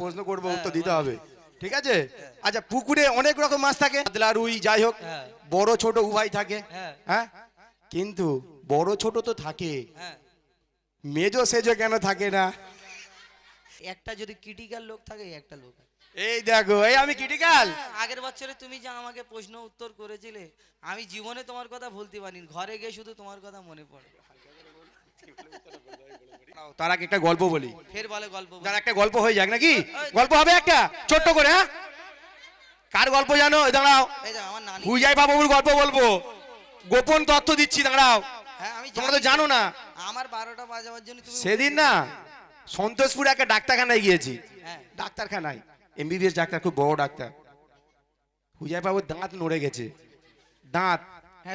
প্রশ্ন করব উত্তর দিতে হবে। ঠিক আছে? আচ্ছা পুকুরে অনেক রকম মাছ থাকে। কাতলা রুই যাই হোক হ্যাঁ। বড় ছোট উভয় থাকে। হ্যাঁ। হ্যাঁ? কিন্তু বড় ছোট তো থাকে। হ্যাঁ। মেজো সেজো কেন থাকে না? একটা যদি ক্রিটিক্যাল লোক থাকে একটা লোক এই দেখো এই আমি ক্রিটিক্যাল হ্যাঁ, আগের বছরে তুমি যে আমাকে প্রশ্ন উত্তর করেছিলে আমি জীবনে তোমার কথা ভুলতে পারিনি। ঘরে গিয়ে শুধু তোমার কথা মনে পড়ে। তার আগে একটা গল্প বলি। ফের বলে গল্প তার একটা গল্প হয়ে যাক নাকি? গল্প হবে একটা? ছোট্ট করে হ্যাঁ? কার গল্প জানো? দাঁড়াও। হুজাই বাবুর গল্প বলব। গোপন তথ্য দিচ্ছি দাঁড়াও। হ্যাঁ তোমরা তো জানো। না। আমার বারোটা বাজাবার জন্য সেদিন না সন্তোষপুরে একটা ডাক্তারখানায় গিয়েছি। হ্যাঁ। ডাক্তারখানায়। এমবিবিএস ডাক্তার খুব বড় ডাক্তার। হুজাই বাবুর দাঁত নড়ে গেছে। দাঁত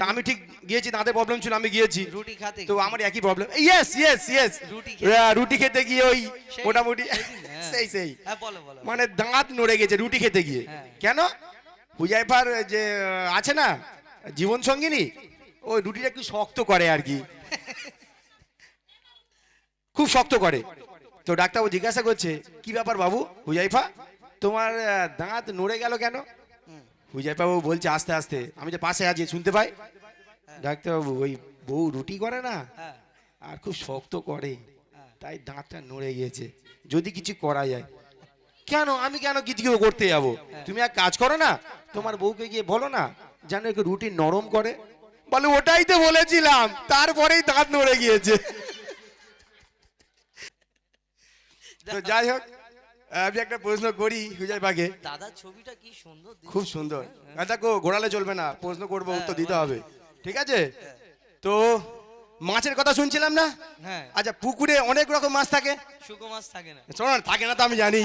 তা আমি ঠিক গিয়েছি দাঁতের প্রবলেম ছিল আমি গিয়েছি। রুটি খাতে তো আমার একই প্রবলেম ইয়েস ইয়েস ইয়েস রুটি খেতে। গিয়ে। ওই মোটামুটি সেই হ্যাঁ। সেই হ্যাঁ বলো বলো। মানে দাঁত নড়ে গেছে রুটি খেতে গিয়ে। হ্যাঁ। কেন? হুজাইফার যে আছে না জীবন সঙ্গিনী ওই রুটিটা একটু শক্ত করে আর কি। খুব শক্ত করে। তো ডাক্তারবাবু জিজ্ঞাসা করছে কি ব্যাপার বাবু হুজাইফা? তোমার দাঁত নড়ে গেল কেন? হুম। হুজাইফা বাবু বলছে আস্তে আস্তে। আমি যে পাশে আছি, শুনতে পাই? ডাক্তারবাবু, ওই বউ রুটি করে না? আর খুব শক্ত করে। তাই দাঁতটা নড়ে গিয়েছে। যদি কিছু করা যায়। কেন? আমি কেন কিছু করতে যাব? তুমি এক কাজ করো না, তোমার বউকে গিয়ে বলো না, যেন একটু রুটি নরম করে। বলে, ওটাই তো বলেছিলাম, তারপরেই দাঁত নড়ে গিয়েছে। যাই হোক। আমি একটা প্রশ্ন করি হুজাই বাগে। দাদা ছবিটা কি সুন্দর খুব সুন্দর। আর দেখো ঘোরালে চলবে না। প্রশ্ন করব উত্তর দিতে হবে। ঠিক আছে? তো মাছের কথা শুনছিলাম না? হ্যাঁ। আচ্ছা পুকুরে অনেক রকম মাছ থাকে। শুকো মাছ থাকে না। শোনো থাকে না তো আমি জানি।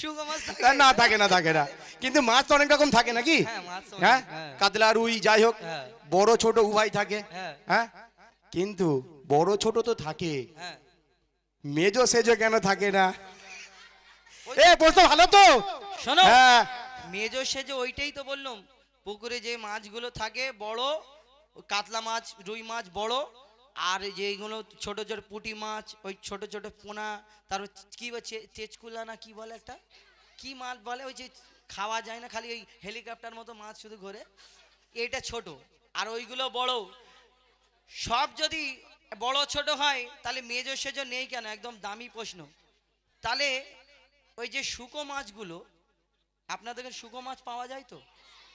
শুকো মাছ না, থাকে না থাকে না। কিন্তু মাছ তো অনেক রকম থাকে নাকি? হ্যাঁ, হ্যাঁ? হ্যাঁ। কাতলা রুই যাই হোক হ্যাঁ। বড় ছোট উভয় থাকে। হ্যাঁ। হ্যাঁ? কিন্তু বড় ছোট তো থাকে। হ্যাঁ। মেজো সেজো কেন থাকে না? এ প্রশ্ন ভালো তো। শোনো হ্যাঁ। মেজো সেজে ওইটাই তো বললাম। পুকুরে যে মাছগুলো থাকে বড় কাতলা মাছ রুই মাছ বড় আর যেগুলো ছোট ছোট পুঁটি মাছ ওই ছোট ছোট পোনা তারপর কি বলছে তেজকুলা না কি বলে একটা? কি মাছ বলে? ওই যে খাওয়া যায় না খালি ওই হেলিকপ্টার মতো মাছ শুধু ঘোরে। এটা ছোট আর ওইগুলো বড়। সব যদি বড় ছোট হয় তাহলে মেজো সেজো নেই কেন? একদম দামি প্রশ্ন। তাহলে ওই যে শুকো মাছগুলো আপনাদের শুকো মাছ পাওয়া যায় তো?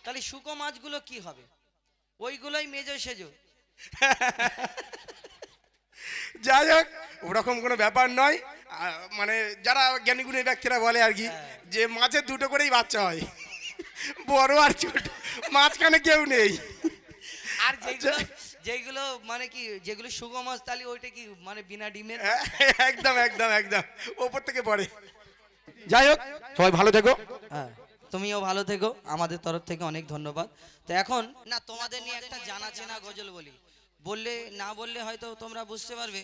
তাহলে শুকো মাছগুলো কি হবে? ওইগুলোই মেজো সেজো। যাই হোক ওরকম কোনো ব্যাপার নয়। মানে যারা জ্ঞানীগুণী ব্যক্তিরা বলে আর কি যে মাছের দুটো করেই বাচ্চা হয়। বড় আর ছোট মাঝখানে কেউ নেই। আর যেগুলো যেগুলো মানে কি যেগুলো শুকো মাছ তাহলে ওইটা কি মানে বিনা ডিমের? হ্যাঁ, একদম একদম একদম। ওপর থেকে পড়ে। যাই হোক সবাই ভালো থেকো। হ্যাঁ তুমিও ভালো থেকো। আমাদের তরফ থেকে অনেক ধন্যবাদ। তো এখন না তোমাদের নিয়ে একটা জানা চেনা গজল বলি। বললে না বললে হয়তো তোমরা বুঝতে পারবে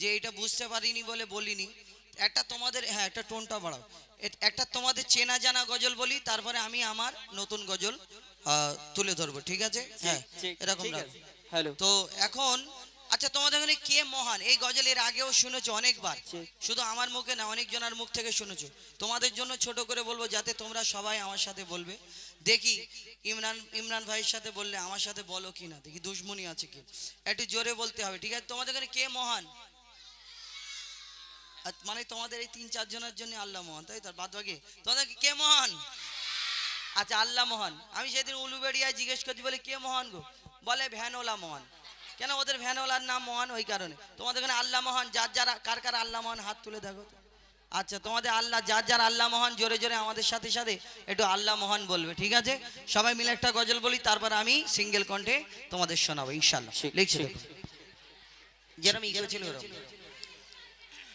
যে এটা বুঝতে পারিনি বলে বলিনি। একটা তোমাদের হ্যাঁ একটা টোনটা বাড়াও। একটা তোমাদের চেনা জানা গজল বলি তারপরে আমি আমার নতুন গজল তুলে ধরবো। ঠিক আছে? হ্যাঁ এরকম হ্যালো। তো এখন আচ্ছা তোমাদের এখানে কে মহান? এই গজল এর আগেও শুনেছো অনেকবার। শুধু আমার মুখে না অনেকজনের মুখ থেকে শুনেছো। তোমাদের জন্য ছোট করে বলব যাতে তোমরা সবাই আমার সাথে বলবে। দেখি ইমরান ইমরান ভাইয়ের সাথে বললে আমার সাথে বলো কি না দেখি দুশ্মনী আছে কি? একটু জোরে বলতে হবে ঠিক আছে? তোমাদের এখানে কে মহান? মানে তোমাদের এই তিন চারজনের জন্য আল্লাহ মহান তাই তো? বাদ বাকি। তোমাদের কে মহান? আচ্ছা আল্লাহ মহান। আমি সেদিন উলুবেড়িয়ায় জিজ্ঞেস করছি বলে কে মহান গো? বলে ভ্যানওয়ালা মহান। কেন ওদের ভ্যানওয়ালার নাম মহান ওই কারণে? তোমাদের ওখানে আল্লাহ মহান যার যারা কার কার আল্লাহ মহান হাত তুলে দেখো আচ্ছা তোমাদের আল্লাহ যার যার আল্লাহ মহান জোরে জোরে আমাদের সাথে সাথে একটু আল্লাহ মহান বলবে ঠিক আছে? সবাই মিলে একটা গজল বলি তারপর আমি সিঙ্গেল কণ্ঠে তোমাদের শোনাবো ইনশাল্লাহ লিখছি যেরকম ইগো ছিল ওরকম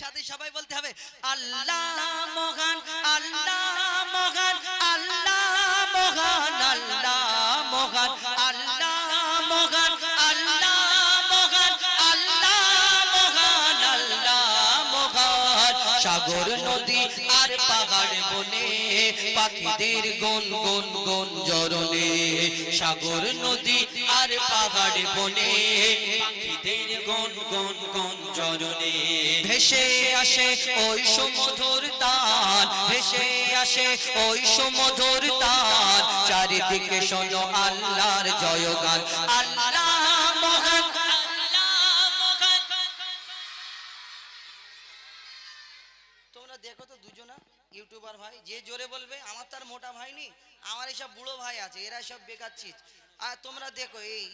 একসাথে সবাই বলতে হবে, আল্লাহ মহান আল্লাহ মহান আল্লাহ মহান আল্লাহ মহান আল্লাহ মহান আল্লাহ মহান আল্লাহ মহান আল্লাহ মহান। সাগর নদী আর পাহাড় বনে পাখিদের গুন গুন গুন জরনে সাগর নদী আর পাহাড় বনে জরনে ভেসে আসে ওই সমধুর ভেসে আসে ওই সমধুর চারিদিকে শোনো আল্লাহর জয়গান, আল্লাহ মহান, তোমরা দেখো তো দুজনা, ইউটিউবার ভাই, যে জোরে বলবে, আমার তার মোটা ভাই নি আমার এইসব বুড়ো ভাই আছে এরা সব বেকার চিজ। আর তোমরা দেখো, এই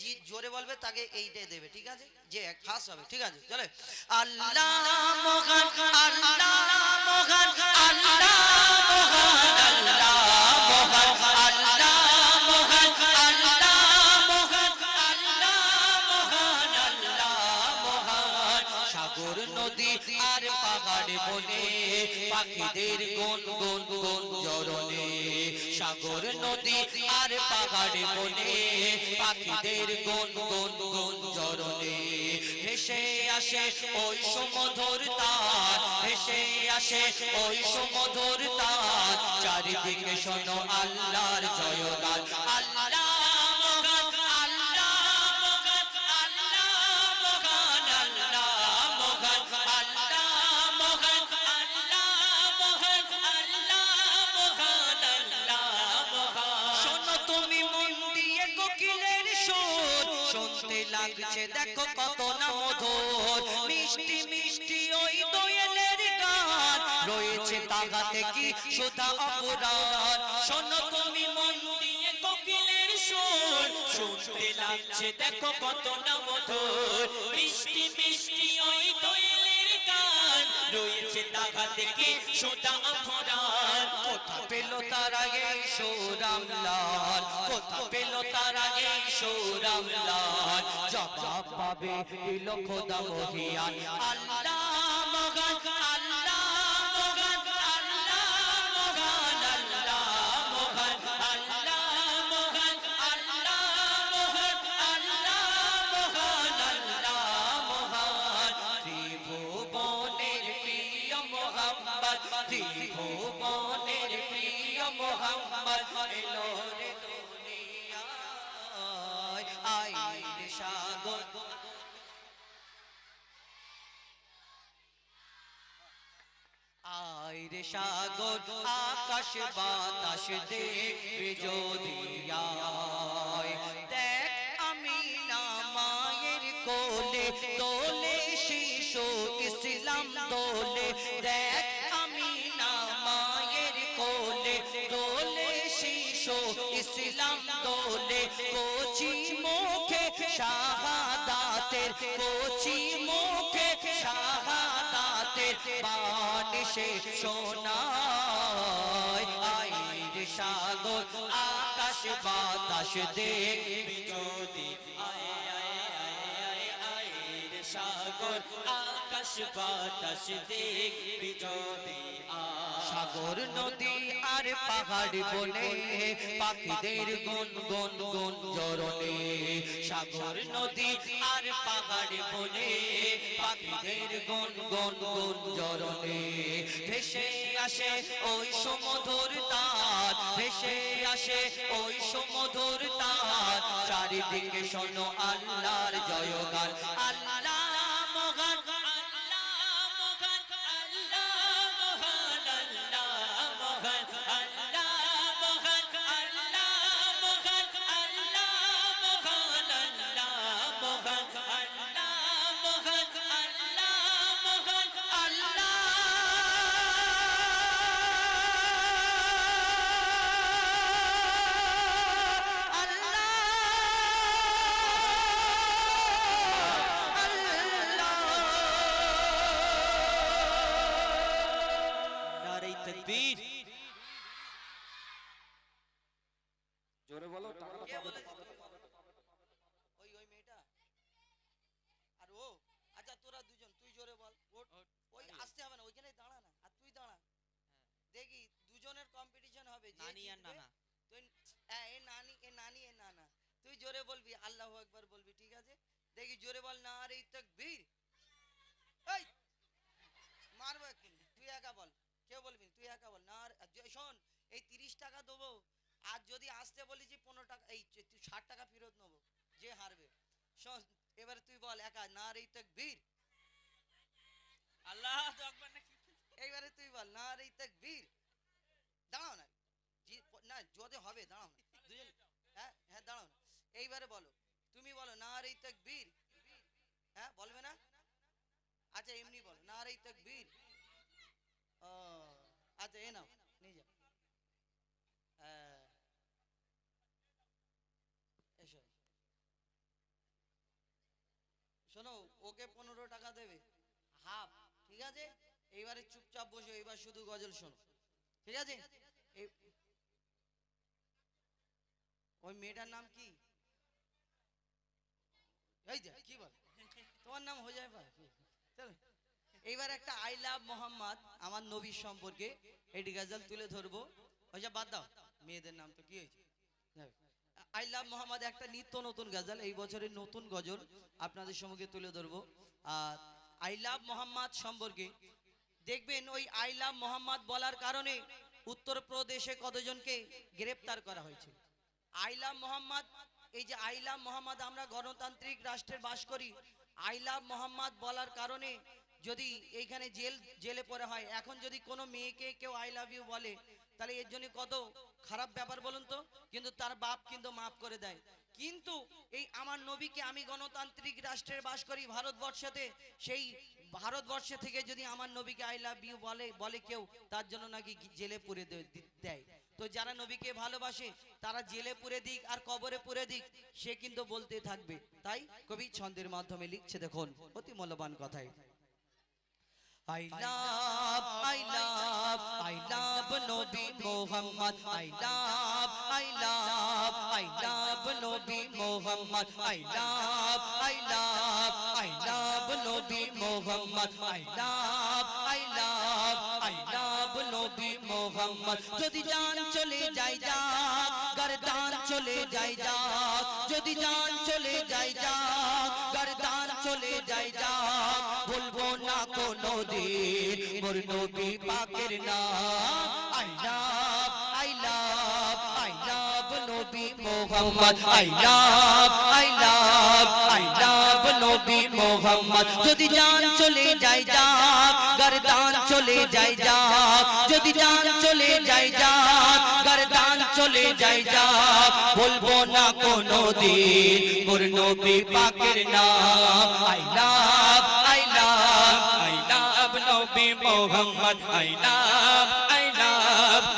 যে জোরে বলবে, তাকে এইটাই দেবে, ঠিক আছে? যে খাস হবে, ঠিক আছে? চলে। আল্লাহ মহান আল্লাহ মহান আল্লাহ মহান নদী আর পাহাড় পাখিদের সাগর নদী আর পাহাড় বনে, পাখিদের গন গন গন জরনে ভেসে আসে ওই সমধর তার, ভেসে আসে ওই সমধর তার। চারিদিকে শোনো আল্লাহর জয়গান কোকিলের সুর শুনতে লাগছে, দেখো কত না মধুর। মিষ্টি মিষ্টি ওই দোয়েলের গান। রয়েছে তাহাতে কি সুধা অপরাধ। শোনো তুমি মন দিয়ে কোকিলের সুর। শুনতে লাগছে, দেখো কত না মধুর। মিষ্টি মিষ্টি ওই দোয়েলের গান। রয়েছে তাহাতে কি সুধা অপরাধ। কোথা পেল তার আগে সৌরাম লাল লাল জবাব পাবে দিল খোদা আল্লাহ মগন আল্লাহ সাগর। আইরে সাগর আকাশ বাতাস দে যদি শাহাদাতের কোচি মুখে শাহাদাতের বাণী সে শোনায় আইর সাগর আকাশ বাতাস দেখবি যদি সাগর, আকাশ বাতাস দেখবি যদি সাগর, নদী আর পাহাড় বনে, পাখিদের গুন গুন গুন জরনে সাগর, নদী আর পাহাড় বনে, পাখিদের গুন গুন গুন জরনে ভেসে আসে ওই সমধুর তার, ভেসে আসে ওই সমধুর তার। চারিদিকে শোনো আল্লাহর জয়গান, আল্লাহ হবে নানি আর নানা। তুই এ নানি এ নানি এ নানা। তুই জোরে বলবি আল্লাহ একবার বলবি ঠিক আছে? দেখি জোরে বল না রে তাকবীর এই! মারবো তুই একা বল। কেউ বলবি তুই একা বল। না আর শোন এই তিরিশ টাকা দেবো আর যদি আসতে বলেছি পনেরো টাকা এই তুই ষাট টাকা ফেরত নেব যে হারবে। শোন এবারে তুই বল একা না রে তাকবীর আল্লাহ আকবার নাকি এইবারে তুই বল না রে তাকবীর দাঁড়াও না জি প- না যদি হবে দাঁড়াও না দুজন হ্যাঁ হ্যাঁ দাঁড়াও না এইবারে বলো। তুমি বলো না রে তাকবীর। হ্যাঁ বলবে না? আচ্ছা এমনি বলো না রে তাকবীর। ও আচ্ছা এ নাও, নিয়ে যাও। হ্যাঁ। এসো। শোনো, ওকে পনেরো টাকা দেবে। হাফ, ঠিক আছে? এইবারে চুপচাপ বসে এবার শুধু গজল শোনো। ঠিক আছে? ওই মেয়েটার নাম কি? এই যে, কি বল? তোমার নাম হয়ে যায় চলো। এইবার একটা আই লাভ মোহাম্মদ আমার নবীর সম্পর্কে এটি গজল তুলে ধরবো। ওইসব বাদ দাও। মেয়েদের নাম তো কি হয়েছে? আই লাভ মোহাম্মদ একটা নিত্য নতুন গজল, এই বছরের নতুন গজল আপনাদের সম্মুখে তুলে ধরবো। আর আই লাভ মোহাম্মদ সম্পর্কে দেখবেন, ওই আই লাভ মোহাম্মদ বলার কারণে উত্তরপ্রদেশে কতজনকে গ্রেপ্তার করা হয়েছে? আই লাভ মোহাম্মদ এই যে আই লাভ মোহাম্মদ, আমরা গণতান্ত্রিক রাষ্ট্রে বাস করি। আই লাভ মোহাম্মদ বলার কারণে যদি এইখানে জেল, জেলে পড়ে হয়, এখন যদি কোনো মেয়েকে কেউ আই লাভ ইউ বলে, তাহলে এর জন্য কত খারাপ ব্যাপার বলুন তো? কিন্তু তার বাপ কিন্তু মাফ করে দেয়। কিন্তু এই আমার নবীকে আমি গণতান্ত্রিক রাষ্ট্রে বাস করি ভারতবর্ষতে, সেই ভারতবর্ষে থেকে যদি আমার নবীকে আই লাভ ইউ বলে বলে কেউ, তার জন্য নাকি জেলে পুরে দেয়। তো যারা নবীকে ভালোবাসে তারা জেলে পুরে দিক আর কবরে পুরে দিক সে কিন্তু বলতে থাকবে তাই কবি ছন্দের মাধ্যমে লিখছে দেখুন অতি মূল্যবান কথাই I love, I love, I love Nabi Muhammad. I love, I love, I love Nabi Muhammad. I love, I love, I love Nabi Muhammad. I love, I love, I love Muhammad. যদি জান চলে যাই যা, গরদান চলে যাই যা। যদি জান চলে যাই যা, গরদান চলে যাই যা। বলব না কোনো দিন মোর নবী পাকের নাম। I love I love I love নবী Muhammad. I love I love I love নবী মোহাম্মদ। যদি জান চলে যাই যা চলে যাই যা, যদি জান চলে যাই যা গরদান চলে যাই যা, বলব না কোনো দিন মোর নবী নাম, আই লাভ, আই নবী মোহাম্মদ, আই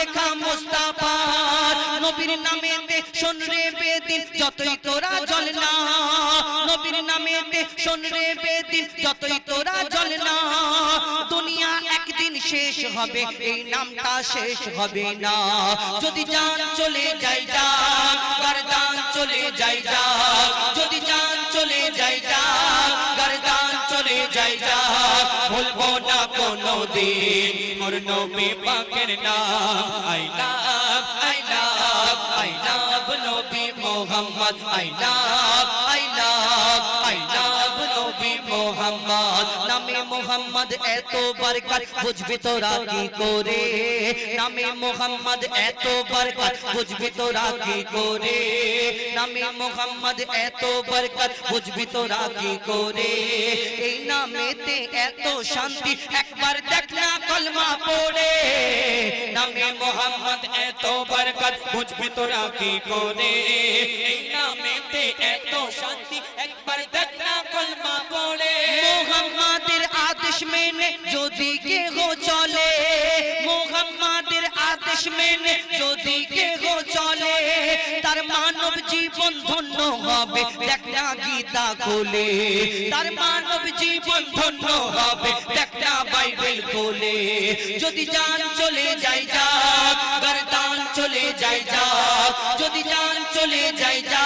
লেখা মুস্তাফার। নবীর নামেতে শোন রে বেদিন, যতই তোরা জল না। নবীর নামেতে শোন রে বেদিন, যতই তোরা জল না। দুনিয়া একদিন শেষ হবে, এই নামটা শেষ হবে না। যদি জান চলে যাই যা চলে যাই যা যদি জান চলে যাই যা গরদান চলে যাই যা ভুলবো না কোনো দিন মোর নবী পাকের নাম I love I love I love নবী মোহাম্মদ আই লাভ নামে মোহাম্মদ এত বরকত বুঝবি তোরা কি করে? নামে মোহাম্মদ এত বরকত বুঝবি তোরা কি করে? নামে মোহাম্মদ এত বরকত বুঝবি তোরা কি করে? এই নামেতে এত শান্তি একবার দেখ না কলমা পড়ে। নামে মোহাম্মদ এত বরকত বুঝবি তোরা কি করে? এই নামেতে এত শান্তি একবার দেখ না কলমা পড়ে। মোহাম্মদের আদেশ মেনে যদি কেহ চলে, মোহাম্মদের আদেশ মেনে যদি কেহ চলে, তার মানব জীবন ধন্য হবে, দেখ গীতা খোলে। তার মানব জীবন ধন্য হবে, দেখ বাইবেল খোলে। যদি জান চলে যাই যা গরদান চলে যাই যা যদি জান চলে যাই যা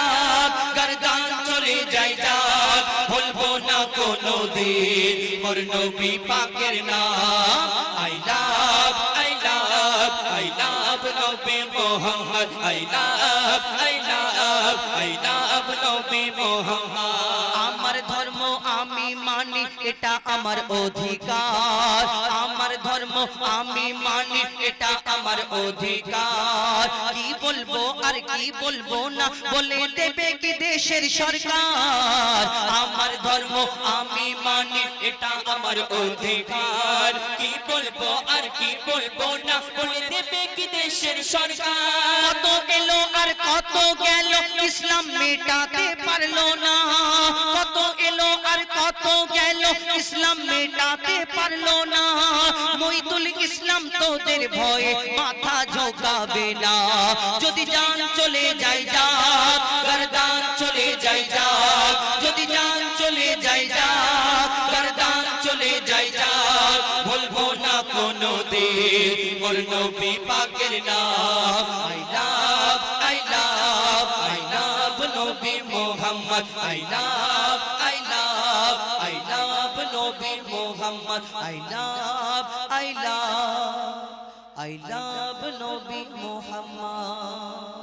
না কোনো দিন মোর নবী পাকের নাম, I love I love I love নবী Muhammad, I love I love I love নবী মোহাম্মদ। এটা আমার অধিকার। আমার ধর্ম আমি মানি, এটা আমার অধিকার। কি বলব আর কি বলব না, বলে দেবে কি দেশের সরকার। আমার ধর্ম আমি মানি, এটা আমার অধিকার। কি বলব আর কি বলব না, বলে দেবে কি দেশের সরকার। কত এলো আর কত গেল, ইসলাম মেটাতে পারল না। কত এলো আর কত গেল, ইসলাম মেটাতে পারল না। ইসলাম তোদের ভয়ে মাথা না। যদি চলে যাই যা, গরদান চলে যাই যা। যদি জান চলে যাই যা, গরদান চলে যাই যা। বলব না কোনো দিন মোর নবী পাকের নবী Muhammad, I love I love I love নবী Muhammad, I love I love Muhammad.